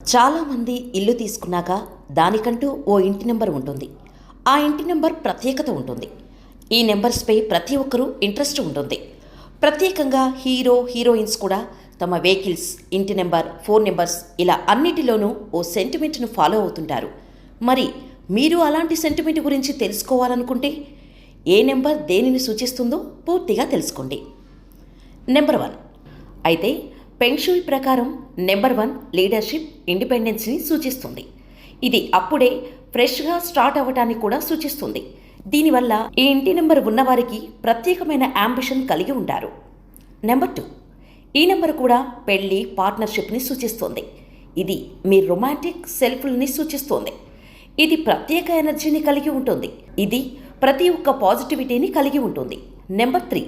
చాలామంది ఇల్లు తీసుకున్నాక దానికంటూ ఓ ఇంటి నెంబర్ ఉంటుంది. ఆ ఇంటి నెంబర్ ప్రత్యేకత ఉంటుంది. ఈ నెంబర్స్పై ప్రతి ఒక్కరూ ఇంట్రెస్ట్ ఉంటుంది. ప్రత్యేకంగా హీరో హీరోయిన్స్ కూడా తమ వెహికల్స్ ఇంటి నెంబర్ ఫోన్ నెంబర్స్ ఇలా అన్నిటిలోనూ ఓ సెంటిమెంట్ను ఫాలో అవుతుంటారు. మరి మీరు అలాంటి సెంటిమెంట్ గురించి తెలుసుకోవాలనుకుంటే ఏ నెంబర్ దేనిని సూచిస్తుందో పూర్తిగా తెలుసుకోండి. Number one. అయితే పెంక్షుయ్ ప్రకారం నెంబర్ వన్ లీడర్షిప్ ఇండిపెండెన్స్ని సూచిస్తుంది. ఇది అప్పుడే ఫ్రెష్గా స్టార్ట్ అవ్వటానికి కూడా సూచిస్తుంది. దీనివల్ల ఈ ఇంటి నెంబర్ ఉన్నవారికి ప్రత్యేకమైన అంబిషన్ కలిగి ఉంటారు. నెంబర్ టూ ఈ నెంబర్ కూడా పెళ్ళి పార్ట్నర్షిప్ని సూచిస్తుంది. ఇది మీ రొమాంటిక్ సెల్ఫ్ని సూచిస్తుంది. ఇది ప్రత్యేక ఎనర్జీని కలిగి ఉంటుంది. ఇది ప్రతి ఒక్క పాజిటివిటీని కలిగి ఉంటుంది. నెంబర్ త్రీ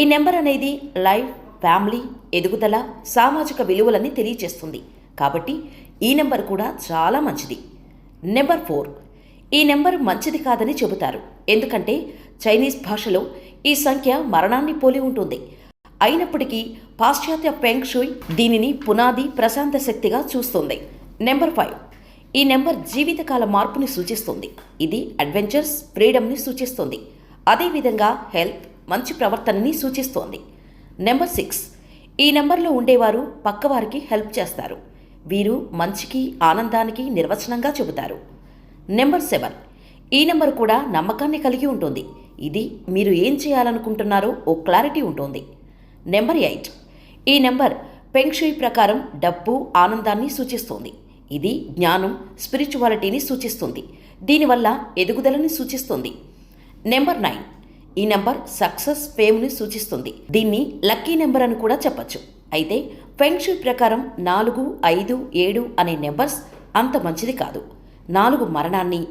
ఈ నెంబర్ అనేది లైఫ్ ఫ్యామిలీ ఎదుగుదల సామాజిక విలువలని తెలియచేస్తుంది. కాబట్టి ఈ నెంబర్ కూడా చాలా మంచిది. Number four. ఈ నెంబర్ మంచిది కాదని చెబుతారు. ఎందుకంటే చైనీస్ భాషలో ఈ సంఖ్య మరణాన్ని పోలి ఉంటుంది. అయినప్పటికీ పాశ్చాత్య పెంగ్ షుయ్ దీనిని పునాది ప్రశాంత శక్తిగా చూస్తుంది. Number five. ఈ నెంబర్ జీవితకాల మార్పుని సూచిస్తుంది. ఇది అడ్వెంచర్స్ ఫ్రీడమ్ని సూచిస్తుంది. అదేవిధంగా హెల్త్ మంచి ప్రవర్తనని సూచిస్తోంది. Number six. ఈ నెంబర్లో ఉండేవారు పక్కవారికి హెల్ప్ చేస్తారు. వీరు మంచికి ఆనందానికి నిర్వచనంగా చెబుతారు. Number seven. ఈ నెంబర్ కూడా నమ్మకాన్ని కలిగి ఉంటుంది. ఇది మీరు ఏం చేయాలనుకుంటున్నారో ఓ క్లారిటీ ఉంటుంది. Number eight. ఈ నెంబర్ పెంక్షుయ్ ప్రకారం డబ్బు ఆనందాన్ని సూచిస్తుంది. ఇది జ్ఞానం స్పిరిచువాలిటీని సూచిస్తుంది. దీనివల్ల ఎదుగుదలని సూచిస్తుంది. Number nine. ఈ నెంబర్ సక్సెస్ ఫేమ్ని సూచిస్తుంది. దీన్ని లక్కీ నెంబర్ అని కూడా చెప్పచ్చు. అయితే ఫెంక్షుయ్ ప్రకారం నాలుగు ఐదు ఏడు అనే నెంబర్స్ అంత మంచిది కాదు. నాలుగు మరణాన్ని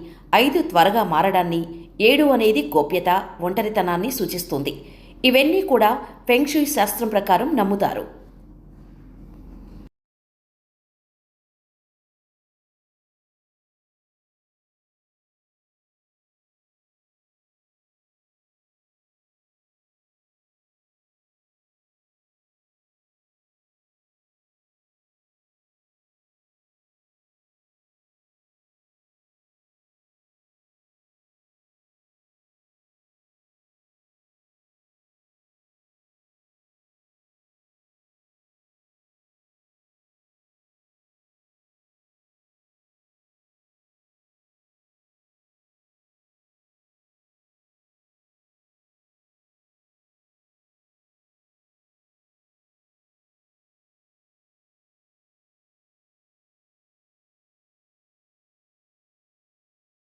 ఐదు త్వరగా మారడాన్ని ఏడు అనేది గోప్యత ఒంటరితనాన్ని సూచిస్తుంది. ఇవన్నీ కూడా ఫెంక్షుయ్ శాస్త్రం ప్రకారం నమ్ముతారు.